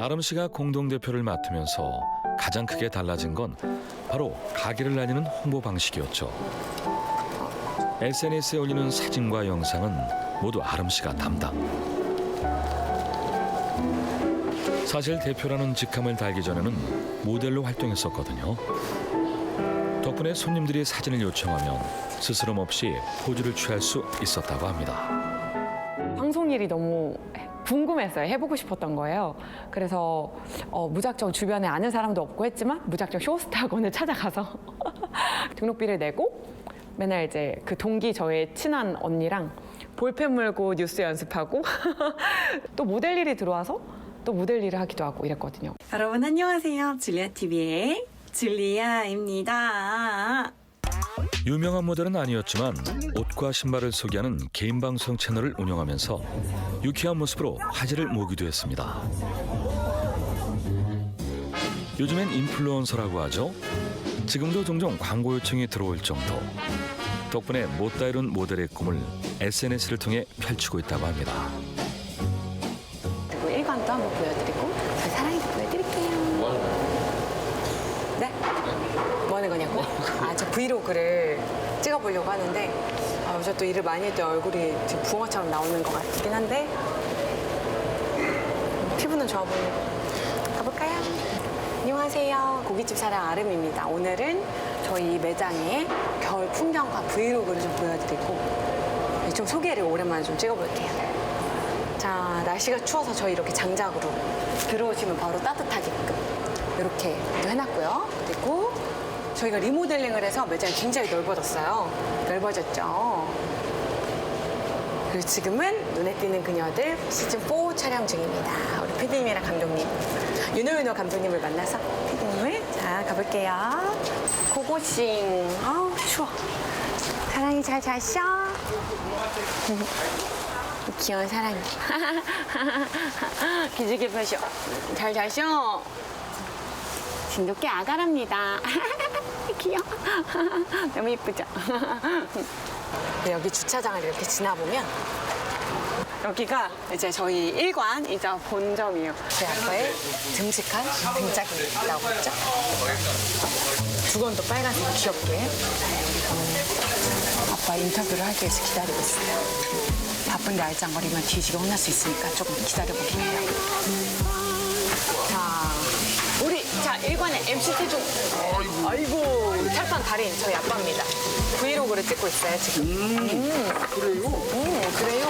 아름 씨가 공동대표를 맡으면서 가장 크게 달라진 건 바로 가게를 알리는 홍보 방식이었죠. SNS에 올리는 사진과 영상은 모두 아름 씨가 담당. 사실 대표라는 직함을 달기 전에는 모델로 활동했었거든요. 덕분에 손님들이 사진을 요청하면 스스럼 없이 포즈를 취할 수 있었다고 합니다. 방송 일이 너무 궁금했어요. 해보고 싶었던 거예요. 그래서 어, 무작정 주변에 아는 사람도 없고 했지만 무작정 쇼스타 학원을 찾아가서 등록비를 내고 맨날 이제 그 동기 저의 친한 언니랑 볼펜 물고 뉴스 연습하고 또 모델 일이 들어와서 또 모델 일을 하기도 하고 이랬거든요. 여러분 안녕하세요. 줄리아 TV의 줄리아입니다. 유명한 모델은 아니었지만 옷과 신발을 소개하는 개인 방송 채널을 운영하면서 유쾌한 모습으로 화제를 모으기도 했습니다. 요즘엔 인플루언서라고 하죠. 지금도 종종 광고 요청이 들어올 정도. 덕분에 못다 이룬 모델의 꿈을 SNS를 통해 펼치고 있다고 합니다. 일관도 한번 보여드리고 저희 사랑이도 보여드릴게요. 네? 뭐 하는 거냐고? 아, 저 브이로그를 찍어보려고 하는데 아, 요새 또 일을 많이 했더니 얼굴이 지금 붕어처럼 나오는 것 같긴 한데 피부는 좋아 보이고 가볼까요? 안녕하세요. 고깃집 사랑 아름입니다. 오늘은 저희 매장의 겨울 풍경과 브이로그를 좀 보여드리고 좀 소개를 오랜만에 좀 찍어볼게요. 자, 날씨가 추워서 저희 이렇게 장작으로 들어오시면 바로 따뜻하게끔 이렇게 또 해놨고요. 그리고 저희가 리모델링을 해서 매장이 굉장히 넓어졌어요. 넓어졌죠. 그리고 지금은 눈에 띄는 그녀들 시즌4 촬영 중입니다. 우리 피디님이랑 감독님. 윤호윤호 감독님을 만나서 피디님을 자, 가볼게요. 고고싱. 아우, 추워. 사랑이 잘 잤어? 귀여운 사랑이. 기지개 펴셔. 잘 자셔. 진돗개 아가랍니다. 귀여워. 너무 예쁘죠? 여기 주차장을 이렇게 지나보면 여기가 이제 저희 일관이자 본점이에요. 제 아빠의 듬직한 등짝이 있다고 했죠? 두건도 빨간색 귀엽게. 아빠 인터뷰를 하기 위해서 기다리고 있어요. 바쁜데 알짱거리면 뒤지게 혼날 수 있으니까 조금 기다려보긴 해요. MC 태중. 아이고, 철판 달인 저희 아빠입니다. 브이로그를 찍고 있어요 지금. 음, 그래요? 음, 그래요.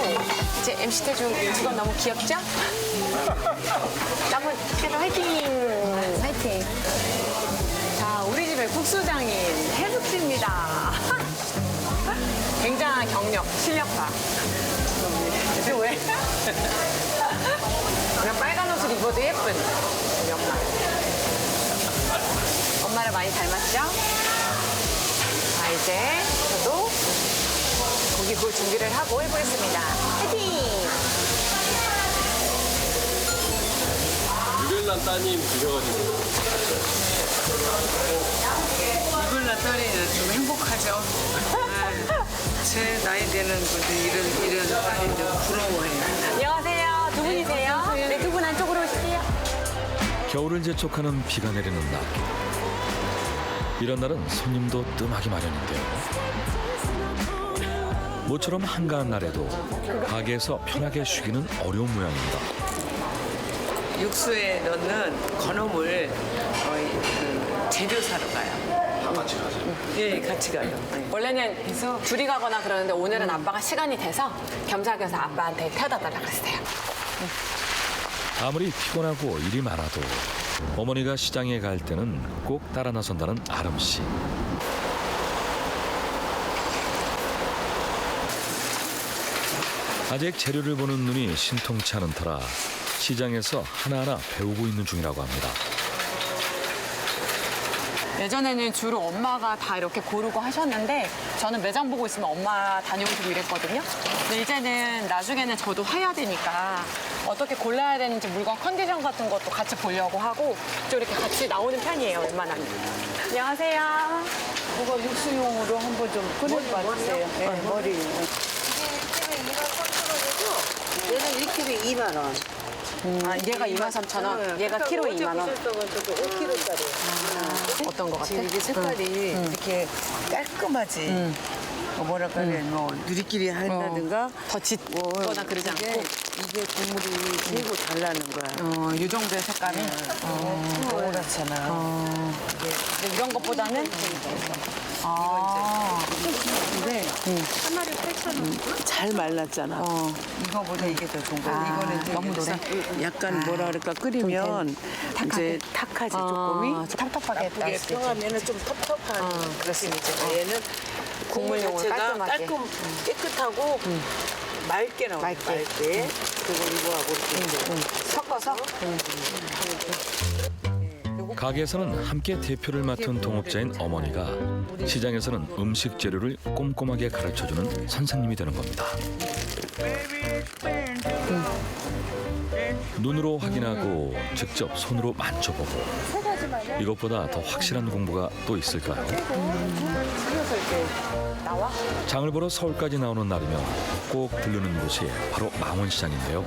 이제 MC 태중 두건 너무 귀엽죠? 한번 그래도 화이팅! 화이팅! 자, 우리 집의 국수장인 해숙 씨입니다. 굉장한 경력, 실력파. 이게 왜? 그냥 빨간 옷을 입어도 예쁜. 엄마를 많이 닮았죠? 자, 이제 저도 고기 구울 준비를 하고 해보겠습니다. 화이팅! 유별난 따님 드셔가지고 이걸 나타내는 좀 행복하죠. 네. 제 나이 되는 분들 이런 이런 딸인데 부러워해요. 안녕하세요. 두 분이세요? 네, 두 분 안쪽으로 오실게요. 겨울을 재촉하는 비가 내리는 날. 이런 날은 손님도 뜸하기 마련인데요. 모처럼 한가한 날에도 가게에서 편하게 쉬기는 어려운 모양입니다. 육수에 넣는 건어물 어, 그 재료 사러 가요. 같이 가세요? 예, 같이 가요. 네. 원래는 둘이 가거나 그러는데 오늘은 아빠가 시간이 돼서 겸사겸사 아빠한테 태워다 달라 그랬어요. 아무리 피곤하고 일이 많아도 어머니가 시장에 갈 때는 꼭 따라 나선다는 아름 씨. 아직 재료를 보는 눈이 신통치 않은 터라 시장에서 하나하나 배우고 있는 중이라고 합니다. 예전에는 주로 엄마가 다 이렇게 고르고 하셨는데 저는 매장 보고 있으면 엄마 다녀오시고 이랬거든요. 근데 이제는 나중에는 저도 해야 되니까 어떻게 골라야 되는지 물건 컨디션 같은 것도 같이 보려고 하고 좀 이렇게 같이 나오는 편이에요, 웬만하면. 안녕하세요. 그거 육수용으로 한번 좀 끓여봐 주세요. 네, 머리. 얘는 1kg에 2만 원. 아, 얘가 23,000원, 얘가 키로에 2만 원. 5kg짜리. 어떤 거 같아? 지금 이게 색깔이 이렇게 깔끔하지. 어, 뭐랄까 그래, 뭐 누리끼리 한다든가. 더 짙거나 그러지 이게, 않고. 이게 국물이 잘 나는 거야. 어, 이 정도의 색감이. 동그랗잖아. 근데 이런 것보다는 아, 근데 잘 말랐잖아. 어. 이거 보다 이게 더 좋은 거야. 아, 이거는 이제 너무 노래? 약간 뭐라 그럴까 끓이면 이제 탁하지 조금이. 아, 텁텁하게 이게 있죠. 평하면은 좀 텁텁한 그렇습니다. 얘는 국물 자체가 깔끔하게. 깔끔 깨끗하고 맑게 나와요. 맑게. 맑게. 그리고 이거하고 이렇게 섞어서 가게에서는 함께 대표를 맡은 동업자인 어머니가 시장에서는 음식 재료를 꼼꼼하게 가르쳐주는 선생님이 되는 겁니다. 눈으로 확인하고 직접 손으로 만져보고 이것보다 더 확실한 공부가 또 있을까요? 장을 보러 서울까지 나오는 날이면 꼭 들르는 곳이 바로 망원시장인데요.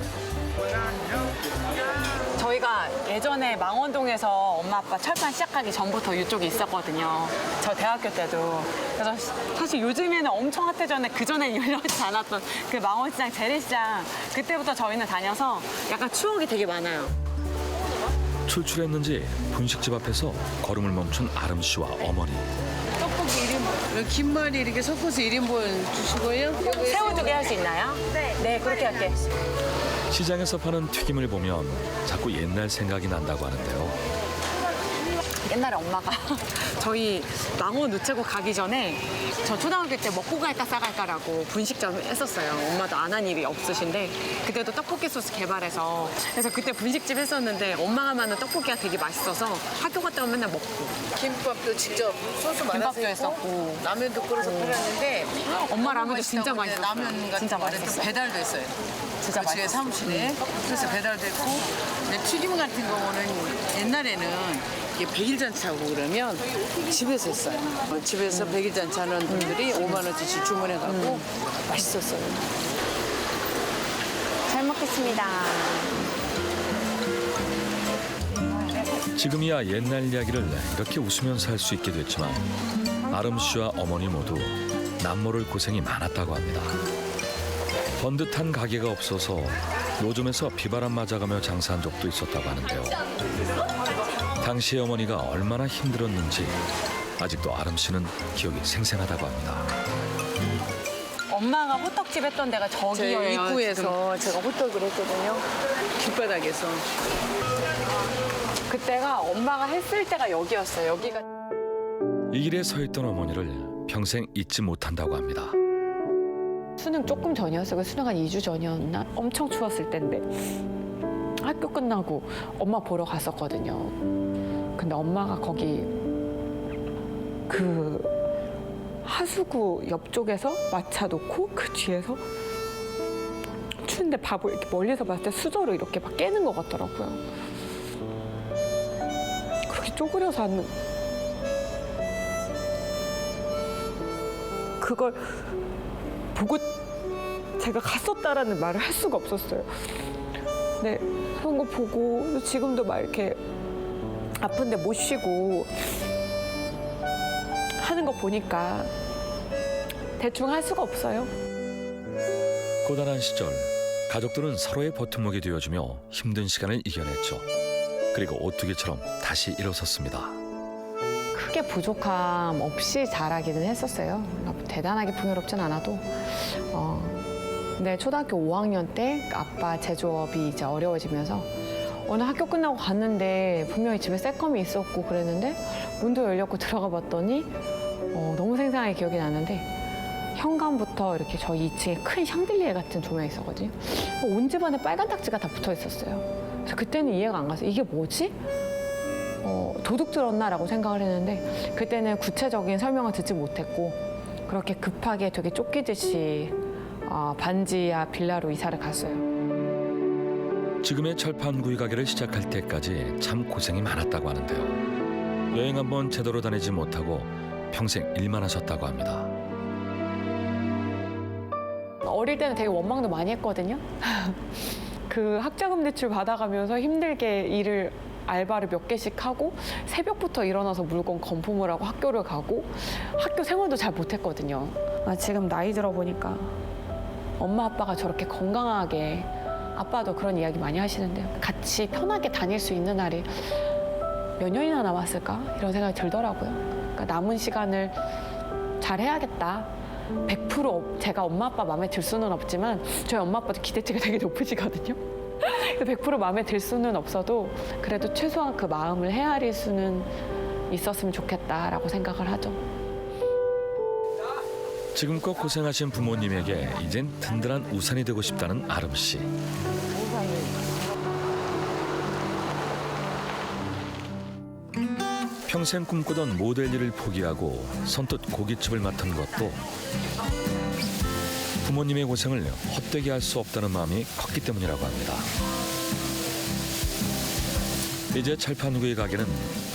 예전에 망원동에서 엄마 아빠 철판 시작하기 전부터 이쪽에 있었거든요. 저 대학교 때도. 그래서 사실 요즘에는 엄청 핫해졌는데 그전에 열려지 않았던 그 망원시장, 재래시장 그때부터 저희는 다녀서 약간 추억이 되게 많아요. 출출했는지 분식집 앞에서 걸음을 멈춘 아름 씨와 어머니. 1인분. 김말이 이렇게 섞어서 1인분 주시고요. 새우 두 개 할 수 있나요? 네. 네, 그렇게 할게. 시장에서 파는 튀김을 보면 자꾸 옛날 생각이 난다고 하는데요. 옛날에 엄마가 저희 망원 우체국 가기 전에 저 초등학교 때 먹고 갈까 싸갈까라고 분식점 했었어요. 엄마도 안 한 일이 없으신데 그때도 떡볶이 소스 개발해서 그래서 그때 분식집 했었는데 엄마가 만든 떡볶이가 되게 맛있어서 학교 갔다 오면 맨날 먹고 김밥도 직접 소스 말아서 김밥도 했고, 했었고. 라면도 끓여서 팔았는데 엄마 라면도 진짜 맛있었어요. 라면 같은 진짜 맛있었어요. 배달도 했어요. 진짜 그 집에 맛있었어요. 사무실에 그래서 배달도 했고 근데 튀김 같은 경우는 옛날에는 이게 백일잔치 하고 그러면 집에서 했어요. 어, 집에서 백일잔치 하는 분들이 5만 원짜리 주문해 갖고 맛있었어요. 잘 먹겠습니다. 지금이야 옛날 이야기를 이렇게 웃으면서 할 수 있게 됐지만 아름 씨와 어머니 모두 남모를 고생이 많았다고 합니다. 번듯한 가게가 없어서 노점에서 비바람 맞아가며 장사한 적도 있었다고 하는데요. 당시 어머니가 얼마나 힘들었는지 아직도 아름 씨는 기억이 생생하다고 합니다. 엄마가 호떡집 했던 데가 제 저기예요. 입구에서 제가 호떡을 했거든요. 길바닥에서. 그때가 엄마가 했을 때가 여기였어요. 여기가 이 길에 서 있던 어머니를 평생 잊지 못한다고 합니다. 수능 조금 전이었어요. 그 수능 한 2주 전이었나? 엄청 추웠을 때인데 학교 끝나고 엄마 보러 갔었거든요. 근데 엄마가 거기 그 하수구 옆쪽에서 마차 놓고 그 뒤에서 추운데 밥을 이렇게 멀리서 봤을 때 수저로 이렇게 막 깨는 것 같더라고요. 그렇게 쪼그려서 하는 그걸 보고 제가 갔었다라는 말을 할 수가 없었어요. 네, 그런 거 보고 지금도 막 이렇게 아픈데 못 쉬고 하는 거 보니까 대충 할 수가 없어요. 고단한 시절 가족들은 서로의 버팀목이 되어주며 힘든 시간을 이겨냈죠. 그리고 오뚜기처럼 다시 일어섰습니다. 크게 부족함 없이 자라기는 했었어요. 그러니까 대단하게 풍요롭진 않아도. 어, 근데 초등학교 5학년 때 아빠 제조업이 이제 어려워지면서 어느 학교 끝나고 갔는데 분명히 집에 새컴이 있었고 그랬는데 문도 열렸고 들어가 봤더니 어, 너무 생생하게 기억이 나는데 현관부터 이렇게 저희 2층에 큰 샹들리에 같은 조명이 있었거든요. 온 집안에 빨간 딱지가 다 붙어 있었어요. 그래서 그때는 이해가 안 갔어요. 이게 뭐지? 어, 도둑 들었나라고 생각을 했는데 그때는 구체적인 설명을 듣지 못했고 그렇게 급하게 되게 쫓기듯이 어, 반지하 빌라로 이사를 갔어요. 지금의 철판구이 가게를 시작할 때까지 참 고생이 많았다고 하는데요. 여행 한번 제대로 다니지 못하고 평생 일만 하셨다고 합니다. 어릴 때는 되게 원망도 많이 했거든요. 그 학자금 대출 받아가면서 힘들게 일을 알바를 몇 개씩 하고 새벽부터 일어나서 물건 건품을 하고 학교를 가고 학교 생활도 잘 못했거든요. 아, 지금 나이 들어 보니까 엄마 아빠가 저렇게 건강하게 아빠도 그런 이야기 많이 하시는데 같이 편하게 다닐 수 있는 날이 몇 년이나 남았을까 이런 생각이 들더라고요. 그러니까 남은 시간을 잘 해야겠다. 100% 제가 엄마 아빠 마음에 들 수는 없지만 저희 엄마 아빠도 기대치가 되게 높으시거든요. 100% 마음에 들 수는 없어도 그래도 최소한 그 마음을 헤아릴 수는 있었으면 좋겠다라고 생각을 하죠. 지금껏 고생하신 부모님에게 이젠 든든한 우산이 되고 싶다는 아름 씨. 평생 꿈꾸던 모델 일을 포기하고 선뜻 고깃집을 맡은 것도 부모님의 고생을 헛되게 할 수 없다는 마음이 컸기 때문이라고 합니다. 이제 철판구이 가게는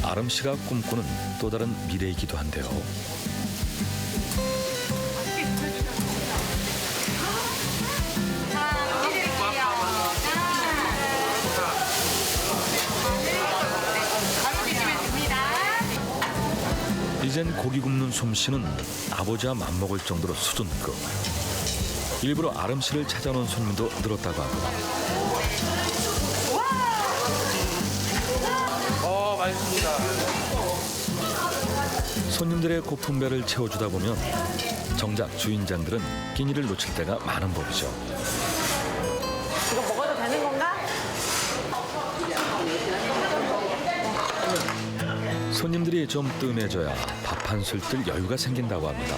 아름 씨가 꿈꾸는 또 다른 미래이기도 한데요. 이젠 고기 굽는 솜씨는 아버지와 맞먹을 정도로 수준급. 일부러 아름 씨를 찾아오는 손님도 늘었다고 합니다. 손님들의 고픈 배를 채워주다 보면 정작 주인장들은 끼니를 놓칠 때가 많은 법이죠. 이거 먹어도 되는 건가? 손님들이 좀 뜸해져야 밥 한 술 뜰 여유가 생긴다고 합니다.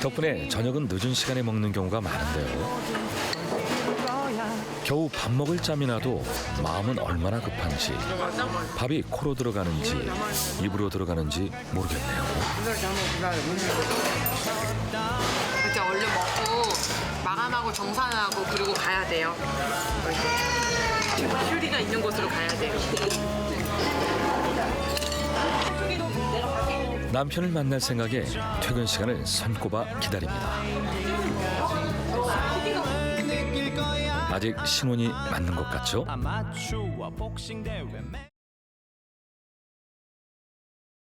덕분에 저녁은 늦은 시간에 먹는 경우가 많은데요. 겨우 밥 먹을 짬이 나도 마음은 얼마나 급한지 밥이 코로 들어가는지 입으로 들어가는지 모르겠네요. 진짜 얼른 먹고 마감하고 정산하고 그리고 가야 돼요. 휴리가 있는 곳으로 가야 돼요. 남편을 만날 생각에 퇴근 시간을 손꼽아 기다립니다. 아직 신혼이 맞는 것 같죠?